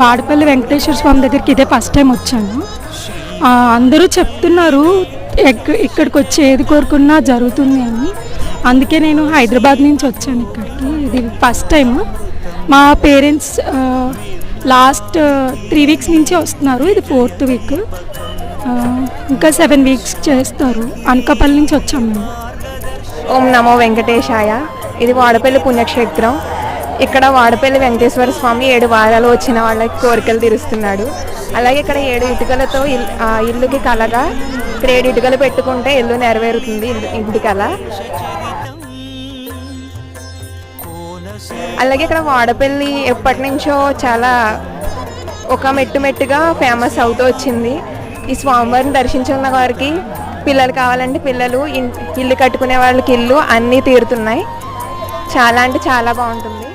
వాడపల్లి వెంకటేశ్వర స్వామి దగ్గరికి ఇదే first time వచ్చాను. అందరూ చెప్తున్నారు ఇక్కడికి వచ్చి ఏది కోరుకున్నా జరుగుతుంది అని. అందుకే నేను హైదరాబాద్ నుంచి వచ్చాను ఇక్కడికి. ఇది ఫస్ట్ టైం మా పేరెంట్స్ లాస్ట్ త్రీ వీక్స్ నుంచి వస్తున్నారు ఇది ఫోర్త్ వీక్ ఇంకా సెవెన్ వీక్స్ చేస్తారు. అనకాపల్లి నుంచి వచ్చాము మేము. ఓం నమో వెంకటేశాయ. ఇది వాడపల్లి పుణ్యక్షేత్రం. ఇక్కడ వాడపల్లి వెంకటేశ్వర స్వామి ఏడు వారాలు వచ్చిన వాళ్ళకి కోరికలు తీరుస్తున్నాడు. అలాగే ఇక్కడ ఏడు ఇటుకలతో ఆ ఇల్లుకి కలగా ఇక్కడ ఏడు ఇటుకలు పెట్టుకుంటే ఇల్లు నెరవేరుతుంది ఇంటి కళ. అలాగే ఇక్కడ వాడపల్లి ఎప్పటి నుంచో చాలా ఒక మెట్టు మెట్టుగా ఫేమస్ అవుతూ వచ్చింది. ఈ స్వామివారిని దర్శించుకున్న వారికి పిల్లలు కావాలంటే పిల్లలు ఇల్లు కట్టుకునే వాళ్ళకి ఇల్లు అన్నీ తీరుతున్నాయి. చాలా అంటే చాలా బాగుంటుంది.